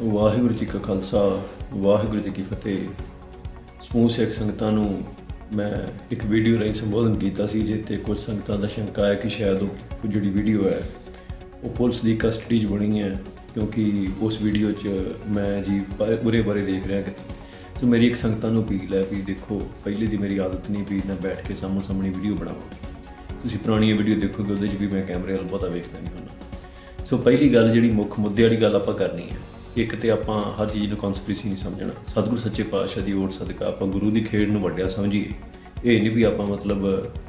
ਵਾਹਿਗੁਰੂ ਜੀ ਕਾ ਖਾਲਸਾ, ਵਾਹਿਗੁਰੂ ਜੀ ਕੀ ਫਤਿਹ। ਸਮੂਹ ਸਿੱਖ ਸੰਗਤਾਂ ਨੂੰ ਮੈਂ ਇੱਕ ਵੀਡੀਓ ਰਾਹੀਂ ਸੰਬੋਧਨ ਕੀਤਾ ਸੀ ਜਿੱਥੇ ਕੁਝ ਸੰਗਤਾਂ ਦਾ ਸ਼ੰਕਾ ਹੈ ਕਿ ਸ਼ਾਇਦ ਉਹ ਜਿਹੜੀ ਵੀਡੀਓ ਹੈ, ਉਹ ਪੁਲਿਸ ਦੀ ਕਸਟਡੀ 'ਚ ਬਣੀ ਹੈ, ਕਿਉਂਕਿ ਉਸ ਵੀਡੀਓ 'ਚ ਮੈਂ ਜੀ ਪ- ਉਰੇ ਬਾਰੇ ਦੇਖ ਰਿਹਾ ਕਿ ਸੋ ਮੇਰੀ ਇੱਕ ਸੰਗਤਾਂ ਨੂੰ ਅਪੀਲ ਹੈ ਵੀ ਦੇਖੋ, ਪਹਿਲੇ ਦੀ ਮੇਰੀ ਆਦਤ ਨਹੀਂ ਵੀ ਮੈਂ ਬੈਠ ਕੇ ਸਾਹਮਣੇ ਸਾਹਮਣੇ ਵੀਡੀਓ ਬਣਾਵਾਂ। ਤੁਸੀਂ ਪੁਰਾਣੀਆਂ ਵੀਡੀਓ ਦੇਖੋਗੇ, ਉਹਦੇ 'ਚ ਵੀ ਮੈਂ ਕੈਮਰੇ ਵੱਲ ਬਹੁਤਾ ਵੇਖਦਾ ਨਹੀਂ ਹੁੰਦਾ। ਸੋ ਪਹਿਲੀ ਗੱਲ ਜਿਹੜੀ ਮੁੱਖ ਮੁੱਦੇ ਵਾਲੀ ਗੱਲ ਆਪਾਂ ਕਰਨੀ ਹੈ ਇੱਕ ਤੇ ਆਪਾਂ ਹਰ ਚੀਜ਼ ਨੂੰ ਕਨਸਪੀਰੇਸੀ ਨਹੀਂ ਸਮਝਣਾ। ਸਤਿਗੁਰੂ ਸੱਚੇ ਪਾਤਸ਼ਾਹ ਦੀ ਓਟ ਸਦਕਾ ਆਪਾਂ ਗੁਰੂ ਦੀ ਖੇਡ ਨੂੰ ਵੱਡਿਆ ਸਮਝੀਏ। ਇਹ ਨਹੀਂ ਵੀ ਆਪਾਂ ਮਤਲਬ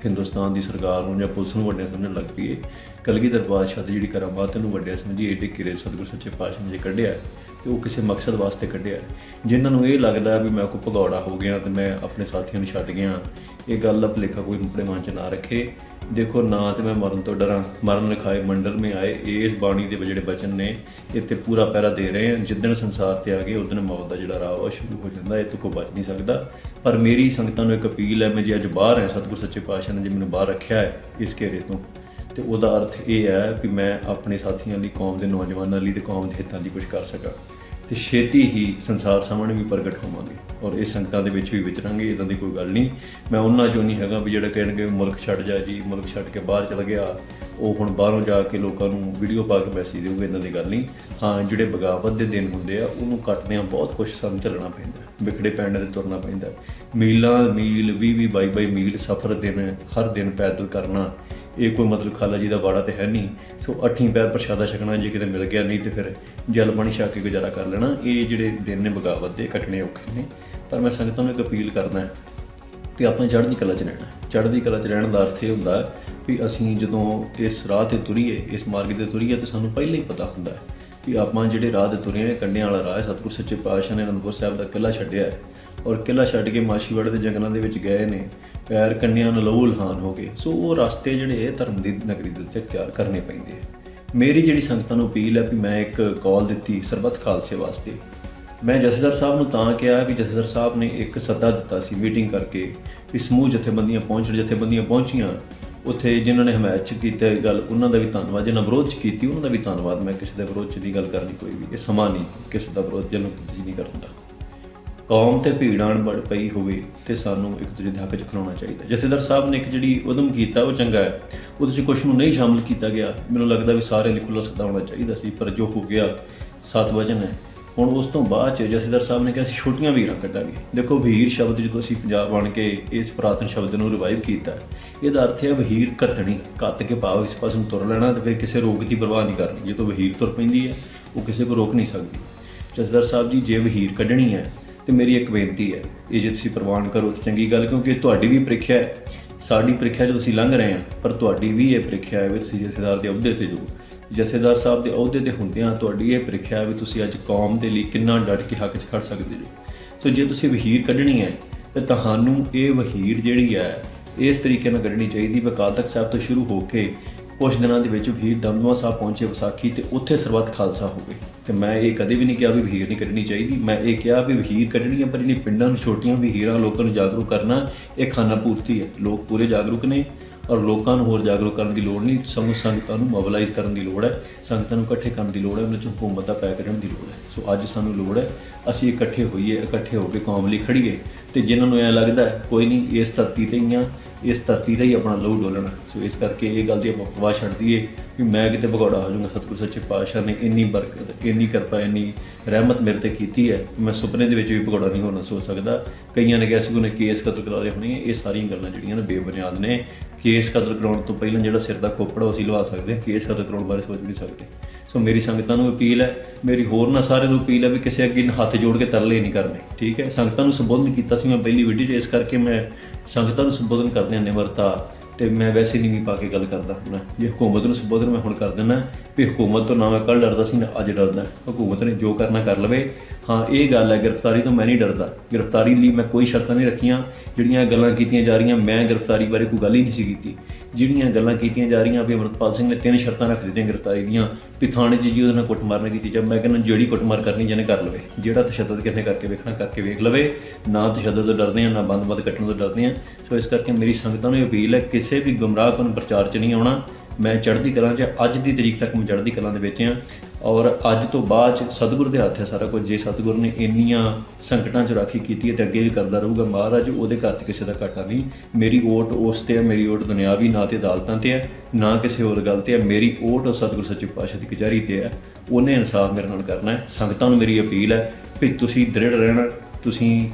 ਹਿੰਦੁਸਤਾਨ ਦੀ ਸਰਕਾਰ ਨੂੰ ਜਾਂ ਪੁਲਿਸ ਨੂੰ ਵੱਡਿਆ ਸਮਝਣ ਲੱਗ ਪਈਏ। ਕਲਗੀਧਰ ਪਾਤਸ਼ਾਹ ਦੀ ਜਿਹੜੀ ਕਰਾਮਾਤ ਨੂੰ ਵੱਡਿਆ ਸਮਝੀਏ ਏਡੇ ਕਿਰੇ ਸਤਿਗੁਰੂ ਸੱਚੇ ਪਾਤਸ਼ਾਹ ਨੇ ਜੇ ਕੱਢਿਆ ਹੈ, ਤੇ ਉਹ ਕਿਸੇ ਮਕਸਦ ਵਾਸਤੇ ਕੱਢਿਆ ਹੈ। ਜਿਨ੍ਹਾਂ ਨੂੰ ਇਹ ਲੱਗਦਾ ਵੀ ਮੈਂ ਕੋ ਭਗੌੜਾ ਹੋ ਗਿਆ ਤੇ ਮੈਂ ਆਪਣੇ ਸਾਥੀਆਂ ਨੂੰ ਛੱਡ ਗਿਆ। ਇਹ ਗੱਲ ਦਾ ਭੁਲੇਖਾ ਕੋਈ ਆਪਣੇ ਮਨ 'ਚ ਨਾ ਰੱਖੇ। ਦੇਖੋ ਨਾ ਤੇ ਮੈਂ ਮਰਨ ਤੋਂ ਡਰਾਂ। ਮਰਨ ਲਿਖਾਏ ਮੰਡਲ ਮੇ ਆਏ, ਇਸ ਬਾਣੀ ਦੇ ਜਿਹੜੇ ਬਚਨ ਨੇ ਇੱਥੇ ਪੂਰਾ ਪੈਰਾ ਦੇ ਰਹੇ ਹਨ। ਜਿੱਦਣ ਸੰਸਾਰ ਤੇ ਆ ਗਏ ਉਦੋਂ ਮੌਤ ਦਾ ਜਿਹੜਾ ਰਾਹ ਉਹ ਸ਼ੁਰੂ ਹੋ ਜਾਂਦਾ, ਇਹ ਤੋਂ ਕੋਈ ਬਚ ਨਹੀਂ ਸਕਦਾ। ਪਰ ਮੇਰੀ ਸੰਗਤਾਂ ਨੂੰ ਇੱਕ ਅਪੀਲ ਹੈ, ਮੈਂ ਜੇ ਅੱਜ ਬਾਹਰ ਹਾਂ, ਸਤਿਗੁਰ ਸੱਚੇ ਪਾਤਸ਼ਾਹ ਨੇ ਜੇ ਮੈਨੂੰ ਬਾਹਰ ਰੱਖਿਆ ਹੈ, ਇਸ ਘੇਰੇ ਤੋਂ, ਤੇ ਉਹਦਾ ਅਰਥ ਇਹ ਹੈ ਕਿ ਮੈਂ ਆਪਣੇ ਸਾਥੀਆਂ ਲਈ ਕੌਮ ਦੇ ਨੌਜਵਾਨਾਂ ਲਈ ਤੇ ਕੌਮ ਦੇ ਹਿੱਤਾਂ ਲਈ ਕੁਝ ਕਰ ਸਕਾਂ। ਤੇ ਛੇਤੀ ਹੀ ਸੰਸਾਰ ਸਾਹਮਣੇ ਵੀ ਪ੍ਰਗਟ ਹੋਵਾਂਗੇ ਔਰ ਇਹ ਸੰਗਤਾਂ ਦੇ ਵਿੱਚ ਵੀ ਵਿਚਰਾਂਗੇ ਇਦਾਂ ਦੀ ਕੋਈ ਗੱਲ ਨਹੀਂ। ਮੈਂ ਉਹਨਾਂ ਚੋਂ ਨਹੀਂ ਹੈਗਾ ਵੀ ਜਿਹੜਾ ਕਹਿਣਗੇ ਮੁਲਕ ਛੱਡ ਜਾ ਜੀ, ਮੁਲਕ ਛੱਡ ਕੇ ਬਾਹਰ ਚਲ ਗਿਆ, ਉਹ ਹੁਣ ਬਾਹਰੋਂ ਜਾ ਕੇ ਲੋਕਾਂ ਨੂੰ ਵੀਡੀਓ ਪਾ ਕੇ ਮੈਸੇਜ ਦੇਊਗਾ ਇਦਾਂ ਦੀ ਗੱਲ ਨਹੀਂ। ਹਾਂ, ਜਿਹੜੇ ਬਗਾਵਤ ਦੇ ਦਿਨ ਹੁੰਦੇ ਆ, ਉਹਨੂੰ ਕੱਟਦਿਆਂ ਬਹੁਤ ਕੁਝ ਸਾਨੂੰ ਚੱਲਣਾ ਪੈਂਦਾ ਵਿਖੜੇ ਪੈਣ ਤੇ ਤੁਰਨਾ ਪੈਂਦਾ ਮੀਲਾਂ ਮੀਲ 20 20 22 22 ਮੀਲ ਸਫ਼ਰ ਦਿਨ, ਹਰ ਦਿਨ ਪੈਦਲ ਕਰਨਾ ਇਹ ਕੋਈ ਮਤਲਬ ਖਾਲਾ ਜੀ ਦਾ ਬਾੜਾ ਤੇ ਹੈ ਨਹੀਂ। ਸੋ ਅੱਠੀਂ ਪੈਰ ਪ੍ਰਸ਼ਾਦਾ ਛਕਣਾ ਜੇ ਕਿਤੇ ਮਿਲ ਗਿਆ ਨਹੀਂ ਤੇ ਫਿਰ ਜਲ ਪਾਣੀ ਛਕ ਕੇ ਗੁਜ਼ਾਰਾ ਕਰ ਲੈਣਾ। ਇਹ ਜਿਹੜੇ ਦਿਨ ਨੇ ਬਗਾਵਤ ਦੇ, ਕੱਟਣੇ ਔਖੇ ਨੇ। ਪਰ ਮੈਂ ਸੰਗਤਾਂ ਨੂੰ ਇੱਕ ਅਪੀਲ ਕਰਦਾ ਕਿ ਆਪਾਂ ਚੜ੍ਹਦੀ ਕਲਾ 'ਚ ਰਹਿਣਾ। ਚੜ੍ਹਦੀ ਕਲਾ 'ਚ ਰਹਿਣ ਦਾ ਅਰਥ ਇਹ ਹੁੰਦਾ ਵੀ ਅਸੀਂ ਜਦੋਂ ਇਸ ਰਾਹ ਤੇ ਤੁਰੀਏ, ਇਸ ਮਾਰਗ ਤੇ ਤੁਰੀਏ ਤੇ ਸਾਨੂੰ ਪਹਿਲਾਂ ਹੀ ਪਤਾ ਹੁੰਦਾ ਹੈ ਵੀ ਆਪਾਂ ਜਿਹੜੇ ਰਾਹ ਤੇ ਤੁਰੇ ਹਾਂ ਕੰਡਿਆਂ ਵਾਲਾ ਰਾਹ ਸਤਿਗੁਰ ਸੱਚੇ ਪਾਤਸ਼ਾਹ ਨੇ ਅਨੰਦਪੁਰ ਸਾਹਿਬ ਦਾ ਕਿਲਾ ਛੱਡਿਆ ਹੈ। ਔਰ ਕਿਲਾ ਛੱਡ ਕੇ ਮਾਛੀਵਾੜੇ ਦੇ ਜੰਗਲਾਂ ਦੇ ਵਿੱਚ ਗਏ ਨੇ। ਪੈਰ ਕੰਨਿਆਂ ਨੂੰ ਲਹੂ ਲਹਾਨ ਹੋ ਗਏ। ਸੋ ਉਹ ਰਸਤੇ ਜਿਹੜੇ ਇਹ ਧਰਮ ਦੀ ਨਗਰੀ ਦੇ ਉੱਤੇ ਤਿਆਰ ਕਰਨੇ ਪੈਂਦੇ ਆ। ਮੇਰੀ ਜਿਹੜੀ ਸੰਗਤਾਂ ਨੂੰ ਅਪੀਲ ਹੈ ਵੀ ਮੈਂ ਇੱਕ ਕਾਲ ਦਿੱਤੀ ਸਰਬੱਤ ਖਾਲਸੇ ਵਾਸਤੇ। ਮੈਂ ਜਥੇਦਾਰ ਸਾਹਿਬ ਨੂੰ ਤਾਂ ਕਿਹਾ ਵੀ ਜਥੇਦਾਰ ਸਾਹਿਬ ਨੇ ਇੱਕ ਸੱਦਾ ਦਿੱਤਾ ਸੀ ਮੀਟਿੰਗ ਕਰਕੇ ਵੀ ਸਮੂਹ ਜਥੇਬੰਦੀਆਂ ਪਹੁੰਚਣ ਜਥੇਬੰਦੀਆਂ ਪਹੁੰਚੀਆਂ, ਉੱਥੇ ਜਿਨ੍ਹਾਂ ਨੇ ਹਮਾਇਤ ਚ ਕੀਤੀ ਗੱਲ, ਉਹਨਾਂ ਦਾ ਵੀ ਧੰਨਵਾਦ। ਜਿਨ੍ਹਾਂ ਵਿਰੋਧ ਚ ਕੀਤੀ, ਉਹਨਾਂ ਦਾ ਵੀ ਧੰਨਵਾਦ। ਮੈਂ ਕਿਸੇ ਦੇ ਵਿਰੋਧ ਚ ਦੀ ਗੱਲ ਕਰਨੀ ਕੋਈ ਵੀ ਇਹ ਸਮਾਂ ਨਹੀਂ ਕਿਸੇ ਦਾ ਵਿਰੋਧ ਜਨ ਨਹੀਂ ਕਰਨ ਦਾ। ਕੌਮ ਤੇ ਭੀੜਾਂ ਬੜ ਪਈ ਹੋਵੇ ਤੇ ਸਾਨੂੰ ਇੱਕ ਦੂਜੇ ਦੇ ਹੱਕ 'ਚ ਖਲੋਣਾ ਚਾਹੀਦਾ। ਜਥੇਦਾਰ ਸਾਹਿਬ ਨੇ ਇੱਕ ਜਿਹੜੀ ਉਦਮ ਕੀਤਾ, ਉਹ ਚੰਗਾ ਹੈ। ਉਹਦੇ 'ਚ ਕੁਝ ਨੂੰ ਨਹੀਂ ਸ਼ਾਮਲ ਕੀਤਾ ਗਿਆ। ਮੈਨੂੰ ਲੱਗਦਾ ਵੀ ਸਾਰਿਆਂ ਲਈ ਖੁੱਲ੍ਹਾ ਸੱਦਾ ਹੋਣਾ ਚਾਹੀਦਾ ਸੀ, ਪਰ ਜੋ ਹੋ ਗਿਆ, ਸਤ ਵਚਨ ਹੈ। ਹੁਣ ਉਸ ਤੋਂ ਬਾਅਦ ਚ ਜਥੇਦਾਰ ਸਾਹਿਬ ਨੇ ਕਿਹਾ ਸੀ, ਛੋਟੀਆਂ ਵੀਰਾਂ ਕੱਢਾਂਗੇ। ਦੇਖੋ ਵੀਰ ਸ਼ਬਦ ਜਦੋਂ ਅਸੀਂ ਪੰਜਾਬ ਬਣ ਕੇ ਇਸ ਪੁਰਾਤਨ ਸ਼ਬਦ ਨੂੰ ਰਿਵਾਈਵ ਕੀਤਾ, ਇਹਦਾ ਅਰਥ ਹੈ ਵਹੀਰ ਕੱਤਣੀ ਕੱਤ ਕੇ ਭਾਵ ਇਸ ਪਾਸੇ ਨੂੰ ਤੁਰ ਲੈਣਾ ਤੇ ਫਿਰ ਕਿਸੇ ਰੋਗ ਦੀ ਪਰਵਾਹ ਨਹੀਂ ਕਰਨੀ। ਜਦੋਂ ਵਹੀਰ ਤੁਰ ਪੈਂਦੀ ਹੈ, ਉਹ ਕਿਸੇ ਕੋ ਰੋਕ ਨਹੀਂ ਸਕਦੀ। ਜਥੇਦਾਰ ਸਾਹਿਬ ਜੀ, ਜੇ ਵਹੀਰ ਕੱਢਣੀ ਹੈ ਤੇ ਮੇਰੀ ਇੱਕ ਬੇਨਤੀ ਹੈ ਇਹ ਜੇ ਤੁਸੀਂ ਪ੍ਰਵਾਨ ਕਰੋ ਤਾਂ ਚੰਗੀ ਗੱਲ, ਕਿਉਂਕਿ ਇਹ ਤੁਹਾਡੀ ਵੀ ਪ੍ਰੀਖਿਆ ਹੈ। ਸਾਡੀ ਪ੍ਰੀਖਿਆ ਜਦੋਂ ਅਸੀਂ ਲੰਘ ਰਹੇ ਹਾਂ, ਪਰ ਤੁਹਾਡੀ ਵੀ ਇਹ ਪ੍ਰੀਖਿਆ ਹੈ ਵੀ ਤੁਸੀਂ ਜਥੇਦਾਰ ਦੇ ਅਹੁਦੇ ਤੇ ਜੋ ਜਥੇਦਾਰ ਸਾਹਿਬ ਦੇ ਅਹੁਦੇ ਤੇ ਹੁੰਦਿਆਂ ਤੁਹਾਡੀ ਇਹ ਪ੍ਰੀਖਿਆ ਹੈ ਵੀ ਤੁਸੀਂ ਅੱਜ ਕੌਮ ਦੇ ਲਈ ਕਿੰਨਾ ਡਟ ਕੇ ਹੱਕ 'ਚ ਖੜ ਸਕਦੇ ਹੋ। ਸੋ ਜੇ ਤੁਸੀਂ ਵਹੀਰ ਕੱਢਣੀ ਹੈ, ਤੇ ਤੁਹਾਨੂੰ ਇਹ ਵਹੀਰ ਜਿਹੜੀ ਹੈ, ਇਸ ਤਰੀਕੇ ਨਾਲ ਕੱਢਣੀ ਚਾਹੀਦੀ। ਵੀ ਅਕਾਲ ਤਖਤ ਸਾਹਿਬ ਤੋਂ ਸ਼ੁਰੂ ਹੋ ਕੇ ਕੁਝ ਦਿਨਾਂ ਦੇ ਵਿੱਚ ਵਹੀਰ ਦਮਦਮਾ ਸਾਹਿਬ ਪਹੁੰਚੇ ਵਿਸਾਖੀ ਤੇ ਉੱਥੇ ਸਰਬੱਤ ਖਾਲਸਾ ਹੋਵੇ ਤੇ ਮੈਂ ਇਹ ਕਦੇ ਵੀ ਨਹੀਂ ਕਿਹਾ ਵੀ ਵਹੀਰ ਨਹੀਂ ਕੱਢਣੀ ਚਾਹੀਦੀ। ਮੈਂ ਇਹ ਕਿਹਾ ਵੀ ਵਹੀਰ ਕੱਢਣੀ ਹੈ ਪਰ ਜਿਹੜੀਆਂ ਪਿੰਡਾਂ ਨੂੰ ਛੋਟੀਆਂ ਵਹੀਰਾਂ ਲੋਕਾਂ ਨੂੰ ਜਾਗਰੂਕ ਕਰਨਾ, ਇਹ ਖਾਨਾ ਪੂਰਤੀ ਹੈ। ਲੋਕ ਪੂਰੇ ਜਾਗਰੂਕ ਨੇ ਔਰ ਲੋਕਾਂ ਨੂੰ ਹੋਰ ਜਾਗਰੂਕ ਕਰਨ ਦੀ ਲੋੜ ਨਹੀਂ। ਸਮੂਹ ਸੰਗਤਾਂ ਨੂੰ ਮੋਬਿਲਾਈਜ਼ ਕਰਨ ਦੀ ਲੋੜ ਹੈ। ਸੰਗਤਾਂ ਨੂੰ ਇਕੱਠੇ ਕਰਨ ਦੀ ਲੋੜ ਹੈ। ਉਹਨਾਂ 'ਚ ਹਕੂਮਤ ਦਾ ਪੈ ਕਰਨ ਦੀ ਲੋੜ ਹੈ। ਸੋ ਅੱਜ ਸਾਨੂੰ ਲੋੜ ਹੈ। ਅਸੀਂ ਇਕੱਠੇ ਹੋਈਏ, ਇਕੱਠੇ ਹੋ ਕੇ ਕੌਮ ਲਈ ਖੜੀਏ ਤੇ ਜਿਨ੍ਹਾਂ ਨੂੰ ਐ ਲੱਗਦਾ ਕੋਈ ਨਹੀਂ, ਇਸ ਧਰਤੀ ਤੇ ਹੀ ਆ। ਇਸ ਧਰਤੀ ਦਾ ਹੀ ਆਪਣਾ ਲਹੂ ਡੋਲਣਾ। ਸੋ ਇਸ ਕਰਕੇ ਇਹ ਗੱਲ ਦੀ ਆਪਾਂ ਪਰਵਾਹ ਛੱਡ ਦਈਏ ਵੀ ਮੈਂ ਕਿਤੇ ਭਗੌੜਾ ਹੋ ਜਾਊਂਗਾ, ਸਤਿਗੁਰ ਸੱਚੇ ਪਾਤਸ਼ਾਹ ਨੇ ਇੰਨੀ ਬਰਕਤ ਇੰਨੀ ਕਿਰਪਾ, ਇੰਨੀ ਰਹਿਮਤ ਮੇਰੇ ਤੇ ਕੀਤੀ ਹੈ ਮੈਂ ਸੁਪਨੇ ਦੇ ਵਿੱਚ ਵੀ ਭਗੌੜਾ ਨਹੀਂ ਹੋਣਾ ਸੋਚ ਸਕਦਾ। ਕਈਆਂ ਨੇ ਕਿਹਾ ਸੀ ਉਹਨੇ ਕੇਸ ਕਤਲ ਕਰਾ ਲਏ ਹੋਣੇ ਇਹ ਸਾਰੀਆਂ ਗੱਲਾਂ ਜਿਹੜੀਆਂ ਨੇ ਬੇਬੁਨਿਆਦ ਨੇ ਕੇਸ ਕਤਲ ਕਰਾਉਣ ਤੋਂ ਪਹਿਲਾਂ ਜਿਹੜਾ ਸਿਰ ਦਾ ਖੋਪੜਾ, ਅਸੀਂ ਲਵਾ ਸਕਦੇ ਹਾਂ, ਕੇਸ ਕਤਲ ਕਰਾਉਣ ਬਾਰੇ ਸੋਚ ਵੀ ਨਹੀਂ ਸਕਦੇ। ਸੋ ਮੇਰੀ ਸੰਗਤਾਂ ਨੂੰ ਅਪੀਲ ਹੈ, ਮੇਰੀ ਹੋਰ ਨਾ ਸਾਰਿਆਂ ਨੂੰ ਅਪੀਲ ਹੈ ਵੀ ਕਿਸੇ ਅੱਗੇ ਹੱਥ ਜੋੜ ਕੇ ਤਰਲੇ ਨਹੀਂ ਕਰਨੇ, ਠੀਕ ਹੈ? ਸੰਗਤਾਂ ਨੂੰ ਸੰਬੋਧਨ ਕੀਤਾ ਸੀ ਮੈਂ ਪਹਿਲੀ ਵੀਡੀਓ 'ਚ, ਇਸ ਕਰਕੇ ਮੈਂ ਸੰਗਤਾਂ ਨੂੰ ਸੰਬੋਧਨ ਕਰਦੇ ਹਾਂ ਨਿਮਰਤਾ ਤੇ ਮੈਂ ਵੈਸੇ ਨਹੀਂ ਵੀ ਪਾ ਕੇ ਗੱਲ ਕਰਦਾ ਹੁਣ ਜੇ ਹਕੂਮਤ ਨੂੰ ਸੰਬੋਧਨ ਮੈਂ ਹੁਣ ਕਰ ਦਿੰਦਾ, ਵੀ ਹਕੂਮਤ ਤੋਂ ਨਾ ਮੈਂ ਕੱਲ ਡਰਦਾ ਸੀ ਨਾ ਅੱਜ ਡਰਦਾ। ਹਕੂਮਤ ਨੇ ਜੋ ਕਰਨਾ ਕਰ ਲਵੇ ਹਾਂ, ਇਹ ਗੱਲ ਹੈ, ਗ੍ਰਿਫਤਾਰੀ ਤੋਂ ਮੈਂ ਨਹੀਂ ਡਰਦਾ। ਗ੍ਰਿਫਤਾਰੀ ਲਈ ਮੈਂ ਕੋਈ ਸ਼ਰਤਾਂ ਨਹੀਂ ਰੱਖੀਆਂ। ਜਿਹੜੀਆਂ ਗੱਲਾਂ ਕੀਤੀਆਂ ਜਾ ਰਹੀਆਂ, ਮੈਂ ਗ੍ਰਿਫਤਾਰੀ ਬਾਰੇ ਕੋਈ ਗੱਲ ਹੀ ਨਹੀਂ ਸੀ ਕੀਤੀ। ਜਿਹੜੀਆਂ ਗੱਲਾਂ ਕੀਤੀਆਂ ਜਾ ਰਹੀਆਂ, ਵੀ ਅਮਰਤਪਾਲ ਸਿੰਘ ਨੇ ਤਿੰਨ ਸ਼ਰਤਾਂ ਰੱਖ ਦਿੱਤੀਆਂ ਗ੍ਰਿਫਤਾਰੀ ਦੀਆਂ, ਵੀ ਥਾਣੇ 'ਚ ਜੀ ਉਹਦੇ ਨਾਲ ਕੁੱਟਮਾਰ ਨਹੀਂ ਕੀਤੀ ਜਾਵੇ। ਮੈਂ ਕਹਿੰਦਾ, ਜਿਹੜੀ ਕੁੱਟਮਾਰ ਕਰਨੀ ਜਿਹਨੇ ਕਰ ਲਵੇ। ਜਿਹੜਾ ਤਸ਼ੱਦਦ ਕਿਸੇ ਕਰਕੇ ਵੇਖਣਾ, ਕਰਕੇ ਵੇਖ ਲਵੇ। ਨਾ ਤਸ਼ੱਦਦ ਤੋਂ ਡਰਦੇ ਆ, ਨਾ ਬੰਦ-ਬੰਦ ਕੱਟਣ ਤੋਂ ਡਰਦੇ ਆ। ਸੋ ਇਸ ਕਰਕੇ ਮੇਰੀ ਸੰਗਤਾਂ ਨੂੰ ਇਹ ਅਪੀਲ ਹੈ, ਕਿਸੇ ਵੀ ਗੁੰਮਰਾਹ ਕਰਨ ਪ੍ਰਚਾਰ 'ਚ ਨਹੀਂ ਆਉਣਾ। ਮੈਂ ਚੜ੍ਹਦੀ ਕਲਾਂ 'ਚ ਅੱਜ ਦੀ ਤਰੀਕ ਤੱਕ ਮੈਂ ਚੜ੍ਹਦੀ ਕਲਾਂ ਦੇ ਵਿੱਚ ਹਾਂ। ਔਰ ਅੱਜ ਤੋਂ ਬਾਅਦ 'ਚ ਸਤਿਗੁਰ ਦੇ ਹੱਥ ਹੈ ਸਾਰਾ ਕੁਝ। ਜੇ ਸਤਿਗੁਰ ਨੇ ਇੰਨੀਆਂ ਸੰਕਟਾਂ 'ਚ ਰਾਖੀ ਕੀਤੀ ਹੈ ਤੇ ਅੱਗੇ ਵੀ ਕਰਦਾ ਰਹੂਗਾ। ਮਹਾਰਾਜ, ਉਹਦੇ ਘਰ 'ਚ ਕਿਸੇ ਦਾ ਘਾਟਾ ਨਹੀਂ। ਮੇਰੀ ਓਟ ਉਸ ਤੇ ਹੈ, ਮੇਰੀ ਓਟ ਦੁਨਿਆਵੀ ਨਾ ਤੇ ਅਦਾਲਤਾਂ ਤੇ ਹੈ, ਨਾ ਕਿਸੇ ਹੋਰ ਗੱਲ ਤੇ ਹੈ। ਮੇਰੀ ਓਟ ਉਹ ਸਤਿਗੁਰ ਸੱਚੇ ਪਾਤਸ਼ਾਹ ਦੀ ਕਚਹਿਰੀ ਤੇ ਹੈ। ਉਹਨੇ ਇਨਸਾਫ ਮੇਰੇ ਨਾਲ ਕਰਨਾ ਹੈ। ਸੰਗਤਾਂ ਨੂੰ ਮੇਰੀ ਅਪੀਲ ਹੈ ਵੀ ਤੁਸੀਂ ਦ੍ਰਿੜ ਰਹਿਣਾ, ਤੁਸੀਂ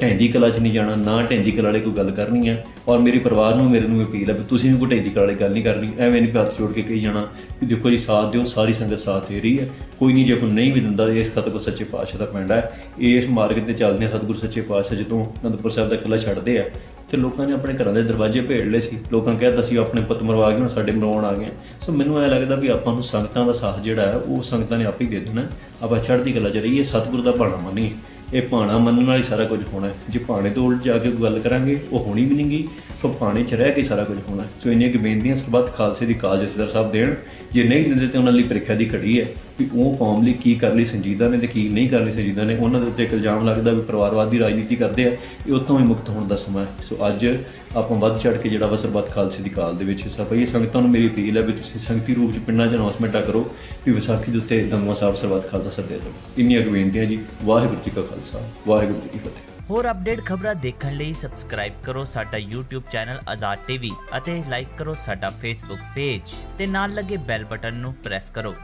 ਢੈਂਦੀ ਕਲਾ 'ਚ ਨਹੀਂ ਜਾਣਾ, ਨਾ ਢੈਂਦੀ ਕਲਾ ਵਾਲੇ ਕੋਈ ਗੱਲ ਕਰਨੀ ਹੈ ਔਰ ਮੇਰੇ ਪਰਿਵਾਰ ਨੂੰ ਮੇਰੇ ਨੂੰ ਅਪੀਲ ਹੈ ਵੀ ਤੁਸੀਂ ਵੀ ਕੋਈ ਢੈਂਦੀ ਕਲਾ ਵਾਲੀ ਗੱਲ ਨਹੀਂ ਕਰਨੀ, ਐਵੇਂ ਨਹੀਂ ਹੱਥ ਜੋੜ ਕੇ ਕਹੀ ਜਾਣਾ ਵੀ ਦੇਖੋ ਜੀ, ਸਾਥ ਦਿਓ, ਸਾਰੀ ਸੰਗਤ ਸਾਥ ਦੇ ਰਹੀ ਹੈ। ਕੋਈ ਨਹੀਂ ਜੇ ਕੋਈ ਨਹੀਂ ਵੀ ਦਿੰਦਾ, ਇਸ ਖਤ ਕੋ ਸੱਚੇ ਪਾਤਸ਼ਾਹ ਦਾ ਪਿੰਡ ਹੈ। ਇਸ ਮਾਰਗ ਤੇ ਚੱਲਦੇ ਆ, ਸਤਿਗੁਰੂ ਸੱਚੇ ਪਾਤਸ਼ਾਹ ਜਦੋਂ ਅਨੰਦਪੁਰ ਸਾਹਿਬ ਦਾ ਕਿਲਾ ਛੱਡਦੇ ਆ, ਤੇ ਲੋਕਾਂ ਨੇ ਆਪਣੇ ਘਰਾਂ ਦੇ ਦਰਵਾਜ਼ੇ ਭੇੜ ਲਏ ਸੀ। ਲੋਕਾਂ ਕਹਿੰਦਾ ਸੀ, ਆਪਣੇ ਪੁੱਤ ਮਰਵਾ ਗਏ ਹੁਣ ਸਾਡੇ ਮਰਵਾਉਣ ਆ ਗਏ ਸੋ ਮੈਨੂੰ ਐ ਲੱਗਦਾ ਵੀ ਆਪਾਂ ਨੂੰ ਸੰਗਤਾਂ ਦਾ ਸਾਥ ਜਿਹੜਾ ਹੈ, ਉਹ ਸੰਗਤਾਂ ਨੇ ਆਪੇ ਹੀ ਦੇ ਦੇਣਾ। ਆਪਾਂ ਛੱਡਦੀ ਕਲਾ ਚ ਰਹੀਏ, ਸਤਿਗੁਰੂ ਦਾ ਭਾਣਾ ਮੰਨੀਏ। ਇਹ ਭਾਣਾ ਮੰਨਣ ਨਾਲ ਹੀ ਸਾਰਾ ਕੁਝ ਹੋਣਾ ਹੈ। ਜੇ ਭਾਣੇ ਤੋਂ ਉਲਟ ਜਾ ਕੇ ਗੱਲ ਕਰਾਂਗੇ, ਉਹ ਹੋਣੀ ਵੀ ਨਹੀਂਗੀ। ਸੋ ਭਾਣੇ 'ਚ ਰਹਿ ਕੇ ਸਾਰਾ ਕੁਝ ਹੋਣਾ ਹੈ। ਸੋ ਇੰਨੀਆਂ ਕਿ ਬੇਨਤੀਆਂ ਸਰਬੱਤ ਖਾਲਸੇ ਦੀ ਕਾਲ ਜਥੇਦਾਰ ਸਾਹਿਬ ਦੇਣ। ਜੇ ਨਹੀਂ ਦਿੰਦੇ ਤੇ ਉਹਨਾਂ ਲਈ ਪ੍ਰੀਖਿਆ ਦੀ ਘੜੀ ਹੈ ਵੀ ਉਹ ਕੌਮ ਲਈ ਕੀ ਕਰ ਲਈ ਸੰਜੀਦਾ ਨੇ ਤੇ ਕੀ ਨਹੀਂ ਕਰ ਲਈ ਸੰਜੀਦਾ ਨੇ। ਉਹਨਾਂ ਦੇ ਉੱਤੇ ਇੱਕ ਇਲਜ਼ਾਮ ਲੱਗਦਾ ਵੀ ਪਰਿਵਾਰਵਾਦੀ ਰਾਜਨੀਤੀ ਕਰਦੇ ਆ। ਇਹ ਉੱਥੋਂ ਹੀ ਮੁਕਤ ਹੋਣ ਦਾ ਸਮਾਂ ਹੈ। ਸੋ ਅੱਜ ਆਪਾਂ ਵੱਧ ਚੜ ਕੇ ਜਿਹੜਾ ਵਾ ਸਰਬੱਤ ਖਾਲਸੇ ਦੀ ਕਾਲ ਦੇ ਵਿੱਚ ਹਿੱਸਾ ਪਾਈਏ। ਸੰਗਤਾਂ ਨੂੰ ਮੇਰੀ ਅਪੀਲ ਹੈ ਵੀ ਤੁਸੀਂ ਸੰਗਤੀ ਰੂਪ 'ਚ ਪਿੰਡਾਂ 'ਚ ਅਨਾਉਂਸਮੈਂਟਾਂ ਕਰੋ ਵੀ ਵਿਸਾਖੀ ਦੇ ਉੱਤੇ ਦਮਵਾ ਸਾਹਿਬ ਸਰਬੱਤ ਖਾਲਸਾ ਸੱਦਿਆ ਜਾਵੇ। ਇੰਨੀਆਂ ਕੁ ਬੇਨਤੀਆਂ ਜੀ। ਵਾਹਿਗੁਰੂ ਜੀ ਕਾ ਖਾਲਸਾ। ਖਾਲਸਾ ਵਾਹਿਗੁਰੂ ਜੀ ਕੀ ਫਤਿਹ। ਹੋਰ ਅਪਡੇਟ ਖਬਰਾਂ ਦੇਖਣ ਲਈ ਸਬਸਕ੍ਰਾਈਬ ਕਰੋ ਸਾਡਾ YouTube ਚੈਨਲ ਆਜ਼ਾਦ ਟੀਵੀ ਅਤੇ ਲਾਈਕ ਕਰੋ ਸਾਡਾ Facebook ਪੇਜ ਤੇ ਨਾਲ ਲੱਗੇ ਬੈਲ ਬਟਨ ਨੂੰ ਪ੍ਰੈਸ ਕਰੋ।